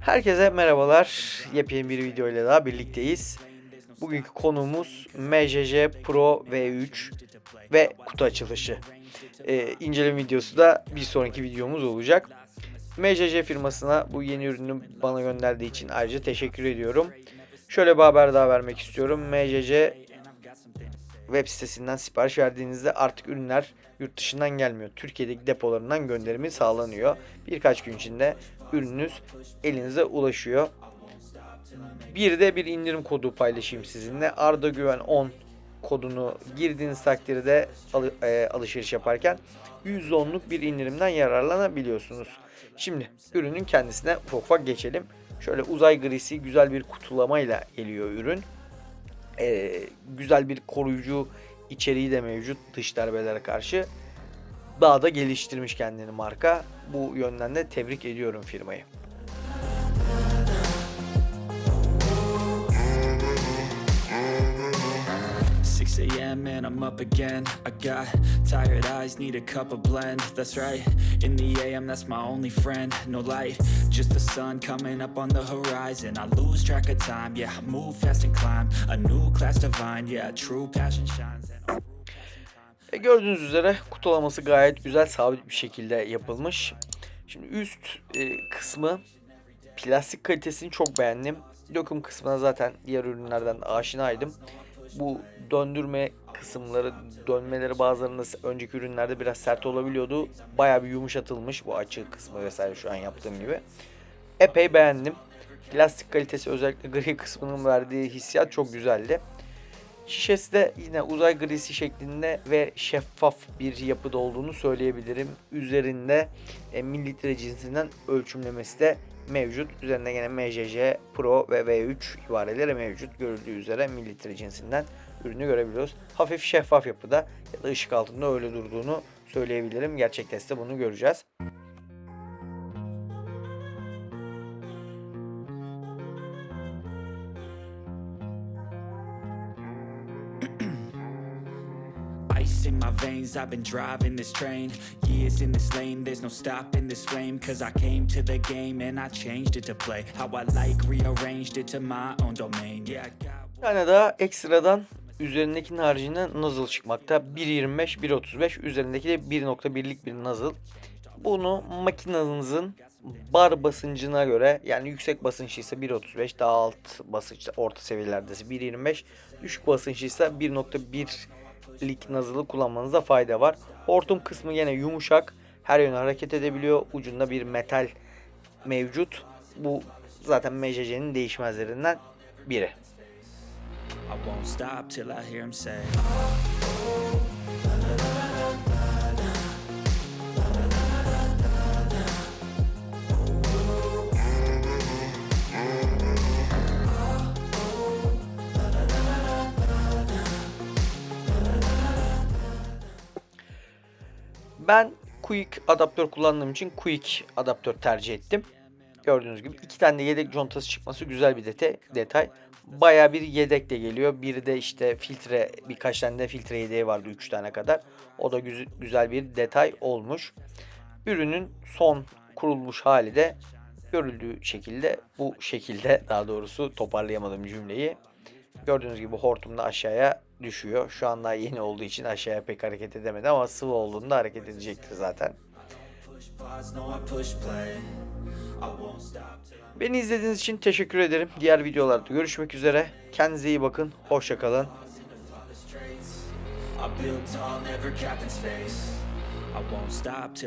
Herkese merhabalar. Yepyeni bir video ile daha birlikteyiz. Bugünkü konuğumuz MJJ Pro V3 ve kutu açılışı. Ee, inceleme videosu da bir sonraki videomuz olacak. MJJ firmasına bu yeni ürünü bana gönderdiği için ayrıca teşekkür ediyorum. Şöyle bir haber daha vermek istiyorum. MJJ web sitesinden sipariş verdiğinizde artık ürünler yurt dışından gelmiyor. Türkiye'deki depolarından gönderimi sağlanıyor. Birkaç gün içinde ürününüz elinize ulaşıyor. Bir de bir indirim kodu paylaşayım sizinle. Arda Güven 10 kodunu girdiğiniz takdirde alı- e, alışveriş yaparken %10'luk bir indirimden yararlanabiliyorsunuz. Şimdi ürünün kendisine ufak ufak geçelim. Şöyle uzay grisi güzel bir kutulamayla geliyor ürün. Ee, güzel bir koruyucu içeriği de mevcut dış darbelere karşı. Daha da geliştirmiş kendini marka. Bu yönden de tebrik ediyorum firmayı. 6 a.m. and I'm up again. I got tired eyes, need a cup of blend. That's right, in the AM, that's my only friend. No light, just the sun coming up on the horizon. I lose track of time, yeah, I move fast and climb. A new class divine, yeah, true passion shines. And E, gördüğünüz üzere kutulaması gayet güzel sabit bir şekilde yapılmış. Şimdi üst e, kısmı plastik kalitesini çok beğendim. Döküm kısmına zaten diğer ürünlerden aşinaydım. Bu döndürme kısımları, dönmeleri bazılarında önceki ürünlerde biraz sert olabiliyordu. Bayağı bir yumuşatılmış bu açık kısmı vesaire şu an yaptığım gibi. Epey beğendim. Plastik kalitesi özellikle gri kısmının verdiği hissiyat çok güzeldi. Şişesi de yine uzay grisi şeklinde ve şeffaf bir yapıda olduğunu söyleyebilirim. Üzerinde e, mililitre cinsinden ölçümlemesi de mevcut. Üzerinde yine MJJ Pro ve V3 ibareleri mevcut. Görüldüğü üzere mililitre cinsinden ürünü görebiliyoruz. Hafif şeffaf yapıda ya da ışık altında öyle durduğunu söyleyebilirim. Gerçek testte bunu göreceğiz. Ice in my veins, I've been driving this train. Years in this lane, there's no stopping this flame. Cause I came to the game and I changed it to play. How I like, rearranged it to my own domain. Yeah, I got Bir daha ekstradan üzerindekinin haricinde nozzle çıkmakta. 1.25, 1.35 üzerindeki de 1.1'lik bir nozzle. Bunu makinenizin bar basıncına göre yani yüksek basınçlıysa 1.35 daha alt basınç orta seviyelerdesi 1.25 düşük basınçlıysa 1.1'lik nozzle'ı kullanmanızda fayda var. Hortum kısmı yine yumuşak her yöne hareket edebiliyor ucunda bir metal mevcut. Bu zaten MJJ'nin değişmezlerinden biri. I won't stop till I hear him say. Ben Quick adaptör kullandığım için Quick adaptör tercih ettim. Gördüğünüz gibi iki tane de yedek contası çıkması güzel bir detay. detay. Baya bir yedek de geliyor. Bir de işte filtre birkaç tane de filtre yedeği vardı 3 tane kadar. O da güz- güzel bir detay olmuş. Ürünün son kurulmuş hali de görüldüğü şekilde bu şekilde daha doğrusu toparlayamadım cümleyi. Gördüğünüz gibi hortum da aşağıya düşüyor. Şu anda yeni olduğu için aşağıya pek hareket edemedi ama sıvı olduğunda hareket edecektir zaten. Beni izlediğiniz için teşekkür ederim. Diğer videolarda görüşmek üzere. Kendinize iyi bakın. Stop till